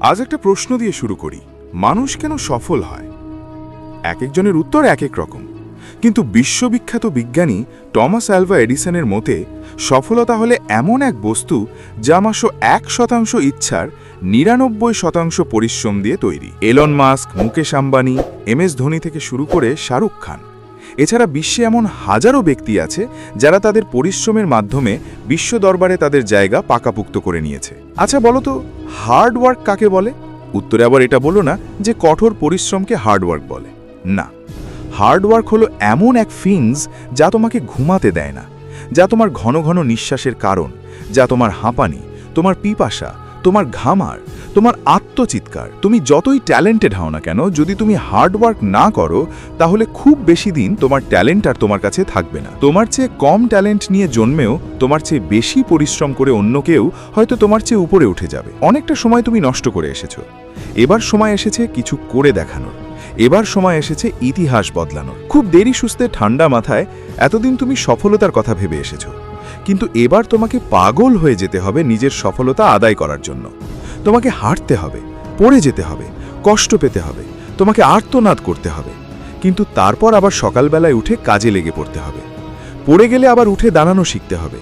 আজ একটা প্রশ্ন দিয়ে শুরু করি, মানুষ কেন সফল হয়? এক একজনের উত্তর এক এক রকম। কিন্তু বিশ্ববিখ্যাত বিজ্ঞানী টমাস অ্যালভা এডিসনের মতে, সফলতা হলে এমন এক বস্তু যা মাত্র এক শতাংশ ইচ্ছার নিরানব্বই শতাংশ পরিশ্রম দিয়ে তৈরি। Elon Musk, Mukesh Ambani, M S Dhoni থেকে শুরু করে শাহরুখ খান। এছাড়া বিশ্বে এমন হাজারো ব্যক্তি আছে যারা তাদের পরিশ্রমের মাধ্যমে বিশ্ব দরবারে তাদের জায়গা পাকাপুক্ত করে নিয়েছে। আচ্ছা বলো তো হার্ড ওয়ার্ক কাকে বলে? উত্তরে আবার এটা বলো না যে কঠোর পরিশ্রমকে হার্ড ওয়ার্ক বলে। না হার্ড ওয়ার্ক হলো এমন এক ফিন্স যা তোমাকে ঘুমাতে দেয় না, যা তোমার ঘন ঘন নিঃশ্বাসের কারণ, যা তোমার হাঁপানি, তোমার পিপাসা তোমার ঘামার, তোমার আত্মচিৎকার, তুমি যতই ট্যালেন্টেড হও না কেন, যদি তুমি হার্ড ওয়ার্ক না করো, তাহলে খুব বেশি দিন তোমার ট্যালেন্ট আর তোমার কাছে থাকবে না। তোমার চেয়ে কম ট্যালেন্ট নিয়ে জন্মেও, তোমার চেয়ে বেশি পরিশ্রম করে অন্য কেউ হয়তো তোমার চেয়ে উপরে উঠে যাবে। অনেকটা সময় তুমি নষ্ট করে এসেছ। এবার সময় এসেছে কিছু করে দেখানোর। এবার সময় এসেছে ইতিহাস বদলানোর। খুব দেরি সুস্থে ঠান্ডা মাথায় এতদিন তুমি সফলতার কথা ভেবে এসেছ। কিন্তু এবার তোমাকে পাগল হয়ে যেতে হবে নিজের সফলতা আদায় করার জন্য। তোমাকে হাঁটতে হবে, পড়ে যেতে হবে, কষ্ট পেতে হবে, তোমাকে আর্তনাদ করতে হবে। কিন্তু তারপর আবার সকালবেলায় উঠে কাজে লেগে পড়তে হবে। পড়ে গেলে আবার উঠে দাঁড়ানো শিখতে হবে।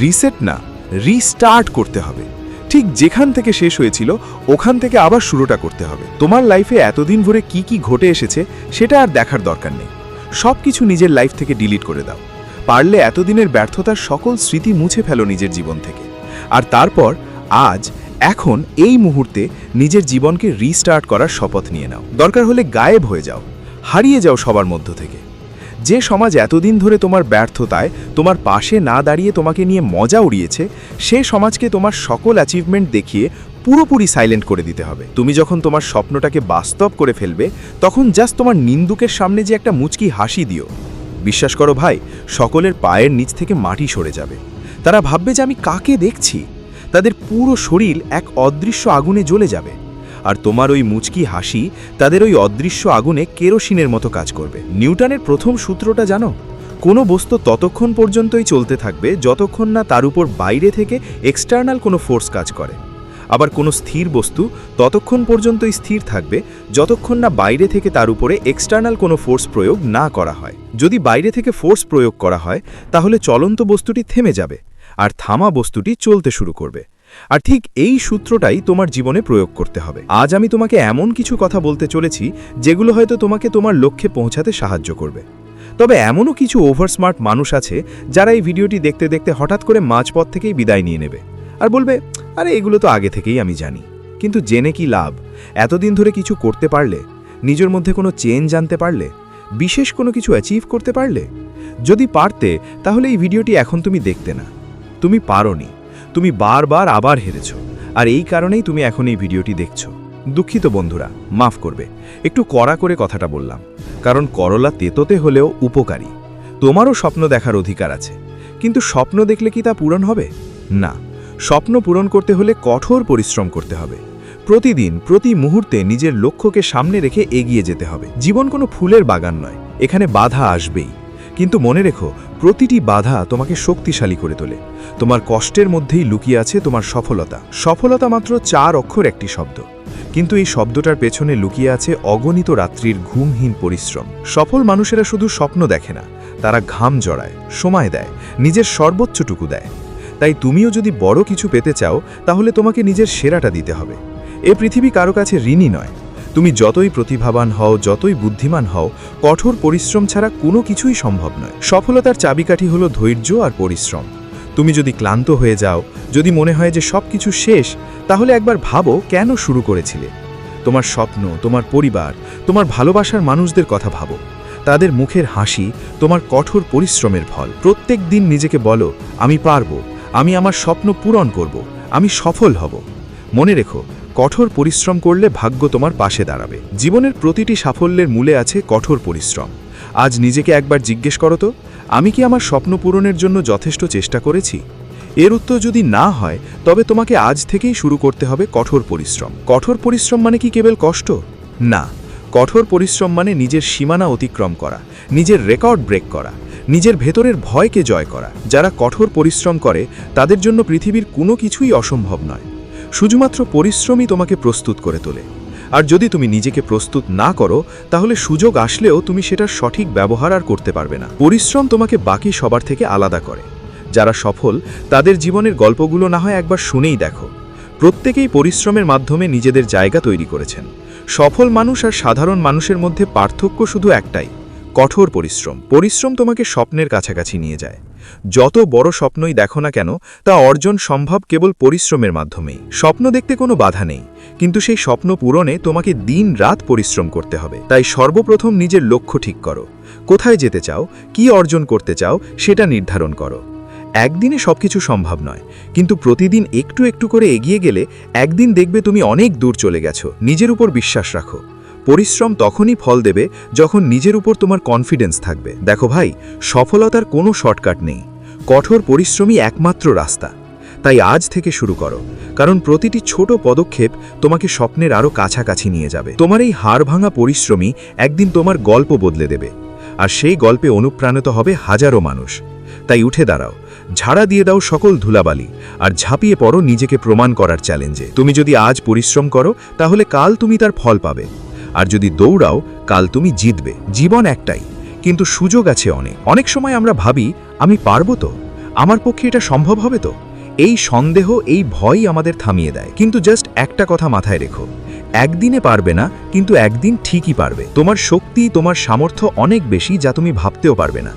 রিসেট না, রিস্টার্ট করতে হবে। ঠিক যেখান থেকে শেষ হয়েছিল, ওখান থেকে আবার শুরুটা করতে হবে। তোমার লাইফে এতদিন ভরে কি কি ঘটে এসেছে, সেটা আর দেখার দরকার নেই। সব কিছু নিজের লাইফ থেকে ডিলিট করে দাও। পারলে এতদিনের ব্যর্থতার সকল স্মৃতি মুছে ফেলো নিজের জীবন থেকে। আর তারপর, আজ, এখন, এই মুহূর্তে নিজের জীবনকে রিস্টার্ট করার শপথ নিয়ে নাও। দরকার হলে গায়েব হয়ে যাও, হারিয়ে যাও সবার মধ্য থেকে। যে সমাজ এতদিন ধরে তোমার ব্যর্থতায়, তোমার পাশে না দাঁড়িয়ে তোমাকে নিয়ে মজা উড়িয়েছে, সে সমাজকে তোমার সকল অ্যাচিভমেন্ট দেখিয়ে পুরোপুরি সাইলেন্ট করে দিতে হবে। তুমি যখন তোমার স্বপ্নটাকে বাস্তব করে ফেলবে, তখন জাস্ট তোমার নিন্দুকের সামনে যে একটা মুচকি হাসি দিও। বিশ্বাস করো ভাই, সকলের পায়ের নিচ থেকে মাটি সরে যাবে। তারা ভাববে যে আমি কাকে দেখছি? তাদের পুরো শরীর এক অদৃশ্য আগুনে জ্বলে যাবে। আর তোমার ওই মুচকি হাসি তাদের ওই অদৃশ্য আগুনে কেরোসিনের মতো কাজ করবে। নিউটনের প্রথম সূত্রটা জানো? কোনো বস্তু ততক্ষণ পর্যন্তই চলতে থাকবে, যতক্ষণ না তার উপর বাইরে থেকে এক্সটার্নাল কোনো ফোর্স কাজ করে। আবার কোনো স্থির বস্তু ততক্ষণ পর্যন্তই স্থির থাকবে যতক্ষণ না বাইরে থেকে তার উপরে এক্সটার্নাল কোনো ফোর্স প্রয়োগ না করা হয়। যদি বাইরে থেকে ফোর্স প্রয়োগ করা হয়, তাহলে চলন্ত বস্তুটি থেমে যাবে আর থামা বস্তুটি চলতে শুরু করবে। আর ঠিক এই সূত্রটাই তোমার জীবনে প্রয়োগ করতে হবে। আজ আমি তোমাকে এমন কিছু কথা বলতে চলেছি যেগুলো হয়তো তোমাকে তোমার লক্ষ্যে পৌঁছাতে সাহায্য করবে। তবে এমনও কিছু ওভার স্মার্ট মানুষ আছে যারা এই ভিডিওটি দেখতে দেখতে হঠাৎ করে মাঝপথ থেকেই বিদায় নিয়ে নেবে। আর বলবে, আরে, এগুলো তো আগে থেকেই আমি জানি। কিন্তু জেনে কি লাভ? এতদিন ধরে কিছু করতে পারলে? নিজের মধ্যে কোনো চেঞ্জ আনতে পারলে? বিশেষ কোনো কিছু অ্যাচিভ করতে পারলে? যদি পারতে, তাহলে এই ভিডিওটি এখন তুমি দেখতে না। তুমি পারোনি। তুমি বারবার আবার হেরেছ। আর এই কারণেই তুমি এখন এই ভিডিওটি দেখছ। দুঃখিত বন্ধুরা, মাফ করবে। একটু কড়া করে কথাটা বললাম। কারণ করলা তেতোতে হলেও উপকারী। তোমারও স্বপ্ন দেখার অধিকার আছে। কিন্তু স্বপ্ন দেখলে কি তা পূরণ হবে? না। স্বপ্ন পূরণ করতে হলে কঠোর পরিশ্রম করতে হবে। প্রতিদিন, প্রতি মুহূর্তে নিজের লক্ষ্যকে সামনে রেখে এগিয়ে যেতে হবে। জীবন কোনো ফুলের বাগান নয়, এখানে বাধা আসবেই। কিন্তু মনে রেখো, প্রতিটি বাধা তোমাকে শক্তিশালী করে তোলে। তোমার কষ্টের মধ্যেই লুকিয়ে আছে তোমার সফলতা। সফলতা মাত্র চার অক্ষর একটি শব্দ। কিন্তু এই শব্দটার পেছনে লুকিয়ে আছে অগণিত রাত্রির ঘুমহীন পরিশ্রম। সফল মানুষেরা শুধু স্বপ্ন দেখে না, তারা ঘাম জড়ায়, সময় দেয়, নিজের সর্বোচ্চটুকু দেয়। তাই তুমিও যদি বড় কিছু পেতে চাও, তাহলে তোমাকে নিজের সেরাটা দিতে হবে। এ পৃথিবী কারও কাছে ঋণী নয়। তুমি যতই প্রতিভাবান হও, যতই বুদ্ধিমান হও, কঠোর পরিশ্রম ছাড়া কোনো কিছুই সম্ভব নয়। সফলতার চাবিকাঠি হলো ধৈর্য আর পরিশ্রম। তুমি যদি ক্লান্ত হয়ে যাও, যদি মনে হয় যে সব কিছু শেষ, তাহলে একবার ভাবো কেন শুরু করেছিলে। তোমার স্বপ্ন, তোমার পরিবার, তোমার ভালোবাসার মানুষদের কথা ভাবো। তাদের মুখের হাসি, তোমার কঠোর পরিশ্রমের ফল। প্রত্যেক দিন নিজেকে বলো, আমি পারব। আমি আমার স্বপ্ন পূরণ করব, আমি সফল হব। মনে রেখো, কঠোর পরিশ্রম করলে ভাগ্য তোমার পাশে দাঁড়াবে। জীবনের প্রতিটি সাফল্যের মূলে আছে কঠোর পরিশ্রম। আজ নিজেকে একবার জিজ্ঞেস করো তো, আমি কি আমার স্বপ্ন পূরণের জন্য যথেষ্ট চেষ্টা করেছি? এর উত্তর যদি না হয়, তবে তোমাকে আজ থেকেই শুরু করতে হবে কঠোর পরিশ্রম। কঠোর পরিশ্রম মানে কি কেবল কষ্ট? না, কঠোর পরিশ্রম মানে নিজের সীমানা অতিক্রম করা, নিজের রেকর্ড ব্রেক করা। নিজের ভেতরের ভয়কে জয় করা। যারা কঠোর পরিশ্রম করে, তাদের জন্য পৃথিবীর কোনো কিছুই অসম্ভব নয়। শুধুমাত্র পরিশ্রমই তোমাকে প্রস্তুত করে তোলে। আর যদি তুমি নিজেকে প্রস্তুত না করো, তাহলে সুযোগ আসলেও তুমি সেটার সঠিক ব্যবহার আর করতে পারবে না। পরিশ্রম তোমাকে বাকি সবার থেকে আলাদা করে। যারা সফল, তাদের জীবনের গল্পগুলো না হয় একবার শুনেই দেখো। প্রত্যেকেই পরিশ্রমের মাধ্যমে নিজেদের জায়গা তৈরি করেছেন। সফল মানুষ আর সাধারণ মানুষের মধ্যে পার্থক্য শুধু একটাই। কঠোর পরিশ্রম। পরিশ্রম তোমাকে স্বপ্নের কাছাকাছি নিয়ে যায়। যত বড় স্বপ্নই দেখো না কেন, তা অর্জন সম্ভব কেবল পরিশ্রমের মাধ্যমেই। স্বপ্ন দেখতে কোনো বাধা নেই, কিন্তু সেই স্বপ্ন পূরণে তোমাকে দিন রাত পরিশ্রম করতে হবে। তাই সর্বপ্রথম নিজের লক্ষ্য ঠিক করো। কোথায় যেতে চাও, কি অর্জন করতে চাও, সেটা নির্ধারণ করো। একদিনে সবকিছু সম্ভব নয়, কিন্তু প্রতিদিন একটু একটু করে এগিয়ে গেলে একদিন দেখবে তুমি অনেক দূর চলে গেছো। নিজের উপর বিশ্বাস রাখো। পরিশ্রম তখনই ফল দেবে যখন নিজের উপর তোমার কনফিডেন্স থাকবে। দেখো ভাই, সফলতার কোনো শর্টকাট নেই। কঠোর পরিশ্রমই একমাত্র রাস্তা। তাই আজ থেকে শুরু করো। কারণ প্রতিটি ছোট পদক্ষেপ তোমাকে স্বপ্নের আরও কাছাকাছি নিয়ে যাবে। তোমার এই হাড় ভাঙা পরিশ্রমই একদিন তোমার গল্প বদলে দেবে। আর সেই গল্পে অনুপ্রাণিত হবে হাজারো মানুষ। তাই উঠে দাঁড়াও। ঝাড়া দিয়ে দাও সকল ধুলাবালি। আর ঝাঁপিয়ে পড়ো নিজেকে প্রমাণ করার চ্যালেঞ্জে তুমি যদি আজ পরিশ্রম করো, তাহলে কাল তুমি তার ফল পাবে। আর যদি দৌড়াও, কাল তুমি জিতবে। জীবন একটাই, কিন্তু সুযোগ আছে অনেক। অনেক সময় আমরা ভাবি, আমি পারব তো? আমার পক্ষে এটা সম্ভব হবে তো? এই সন্দেহ, এই ভয়ই আমাদের থামিয়ে দেয়। কিন্তু জাস্ট একটা কথা মাথায় রেখো। একদিনে পারবে না, কিন্তু একদিন ঠিকই পারবে। তোমার শক্তি, তোমার সামর্থ্য অনেক বেশি যা তুমি ভাবতেও পারবে না।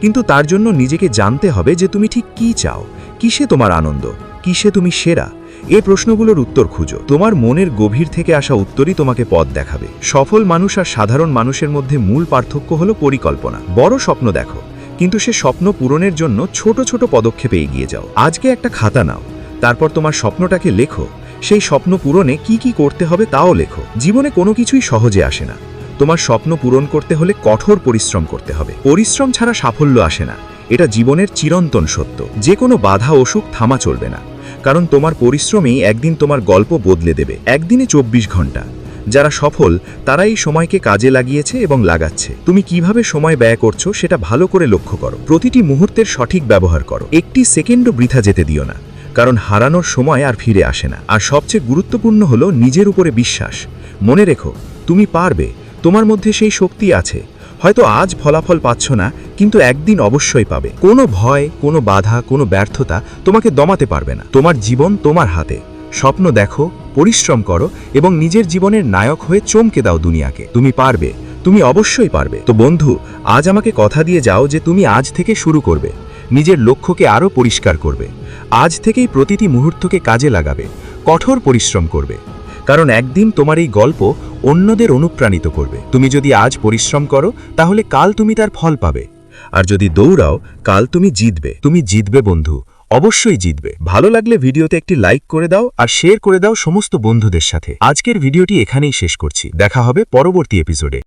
কিন্তু তার জন্য নিজেকে জানতে হবে যে তুমি ঠিক কি চাও। কিসে তোমার আনন্দ? কিসে তুমি সেরা? এই প্রশ্নগুলোর উত্তর খুঁজো। তোমার মনের গভীর থেকে আসা উত্তরই তোমাকে পথ দেখাবে। সফল মানুষ আর সাধারণ মানুষের মধ্যে মূল পার্থক্য হলো পরিকল্পনা। বড় স্বপ্ন দেখো, কিন্তু সে স্বপ্ন পূরণের জন্য ছোট ছোট পদক্ষেপে এগিয়ে যাও। আজকে একটা খাতা নাও, তারপর তোমার স্বপ্নটাকে লেখো। সেই স্বপ্ন পূরণে কি কি করতে হবে তাও লেখো। জীবনে কোনো কিছুই সহজে আসে না। তোমার স্বপ্ন পূরণ করতে হলে কঠোর পরিশ্রম করতে হবে। পরিশ্রম ছাড়া সাফল্য আসে না। এটা জীবনের চিরন্তন সত্য। যে কোনো বাধা অসুখ থামা চলবে না। কারণ তোমার পরিশ্রমেই একদিন তোমার গল্প বদলে দেবে। একদিনে চব্বিশ ঘণ্টা। যারা সফল তারা এই সময়কে কাজে লাগিয়েছে এবং লাগাচ্ছে। তুমি কীভাবে সময় ব্যয় করছ সেটা ভালো করে লক্ষ্য করো। প্রতিটি মুহূর্তের সঠিক ব্যবহার করো। একটি সেকেন্ডও বৃথা যেতে দিও না। কারণ হারানোর সময় আর ফিরে আসে না। আর সবচেয়ে গুরুত্বপূর্ণ হলো নিজের উপরে বিশ্বাস। মনে রেখো, তুমি পারবে। তোমার মধ্যে সেই শক্তি আছে। হয়তো আজ ফলাফল পাচ্ছ না, কিন্তু একদিন অবশ্যই পাবে। কোনো ভয়, কোনো বাধা, কোনো ব্যর্থতা তোমাকে দমাতে পারবে না। তোমার জীবন তোমার হাতে। স্বপ্ন দেখো, পরিশ্রম করো এবং নিজের জীবনের নায়ক হয়ে চমকে দাও দুনিয়াকে। তুমি পারবে, তুমি অবশ্যই পারবে। তো বন্ধু, আজ আমাকে কথা দিয়ে যাও যে তুমি আজ থেকে শুরু করবে। নিজের লক্ষ্যকে আরও পরিষ্কার করবে। আজ থেকেই প্রতিটি মুহূর্তকে কাজে লাগাবে। কঠোর পরিশ্রম করবে। কারণ একদিন তোমার এই গল্প অন্যদের অনুপ্রাণিত করবে। তুমি যদি আজ পরিশ্রম করো, তাহলে কাল তুমি তার ফল পাবে। আর যদি দৌড়াও, কাল তুমি জিতবে। তুমি জিতবে, বন্ধু। অবশ্যই জিতবে। ভালো লাগলে ভিডিওতে একটি লাইক করে দাও আর শেয়ার করে দাও সমস্ত বন্ধুদের সাথে। আজকের ভিডিওটি এখানেই শেষ করছি। দেখা হবে পরবর্তী এপিসোডে